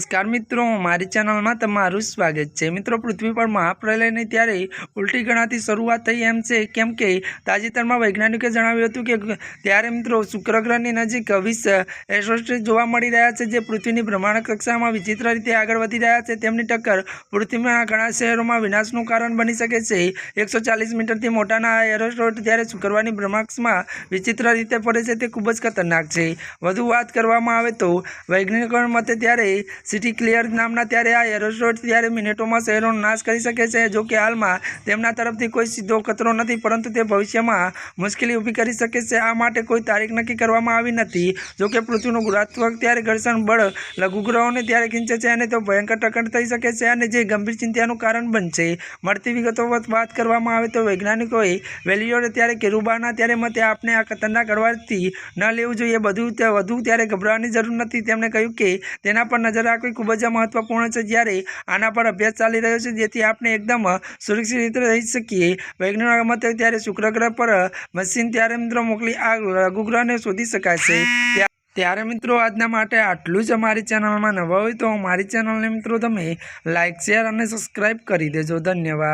નમસ્કાર મિત્રો, મારી ચેનલમાં તમારું સ્વાગત છે. મિત્રો, પૃથ્વી પર મહાપ્રલયની ત્યારે ઉલટી ગણાતી શરૂઆત થઈ એમ છે, કેમ કે તાજેતરમાં વૈજ્ઞાનિકે જણાવ્યું હતું કે ત્યારે મિત્રો શુક્ર ગ્રહની નજીક વીસ એસ્ટ્રોસ્ટેટ જોવા મળી રહ્યા છે, જે પૃથ્વીની ભ્રમણ કક્ષામાં વિચિત્ર રીતે આગળ વધી રહ્યા છે. તેમની ટક્કર પૃથ્વીના ઘણા શહેરોમાં વિનાશનું કારણ બની શકે છે. એકસો મીટરથી મોટાના એરોસ્ટ્રોટ ત્યારે શુક્રવારની ભ્રમણકક્ષમાં વિચિત્ર રીતે પડે છે, તે ખૂબ જ ખતરનાક છે. વધુ વાત કરવામાં આવે તો વૈજ્ઞાનિકો મતે ત્યારે સિટી ક્લિયર નામના ત્યારે આ એરોસ્ટ્રોટ ત્યારે મિનિટોમાં શહેરોનો નાશ કરી શકે છે, જો કે હાલમાં તેમના તરફથી કોઈ સીધો ખતરો નથી, પરંતુ તે ભવિષ્યમાં મુશ્કેલી ઊભી કરી શકે છે. આ માટે કોઈ તારીખ નક્કી કરવામાં આવી નથી. જો કે પૃથ્વીનું ગુણાત્મક ત્યારે ઘર્ષણ બળ લઘુગ્રહોને ત્યારે ખીંચે છે અને તો ભયંકર ટક્કર થઈ શકે છે અને જે ગંભીર ચિંતાનું કારણ બનશે. મળતી વિગતો વાત કરવામાં આવે તો વૈજ્ઞાનિકોએ વેલીઓને ત્યારે કેરુબાના ત્યારે મતે આપણે આ ખતરનાક કરવાથી ન લેવું જોઈએ. બધું વધુ ત્યારે ગભરાવાની જરૂર નથી. તેમણે કહ્યું કે તેના પર નજર રાખવી ખૂબ જ મહત્વપૂર્ણ છે જ્યારે આના પર અભ્યાસ ચાલી રહ્યો છે જેથી આપણે એકદમ સુરક્ષિત રીતે રહી શકીએ. વૈજ્ઞાનિક મતે ત્યારે શુક્ર ગ્રહ પર મશીન ત્યારે મિત્રો મોકલી આ લઘુગ્રહને શોધી શકાશે. ત્યાં- ત્યારે મિત્રો આજના માટે આટલું જ અમારી ચેનલમાં નવા હોય તો અમારી ચેનલને મિત્રો તમે લાઇક શેર અને સબસ્ક્રાઈબ કરી દેજો. ધન્યવાદ.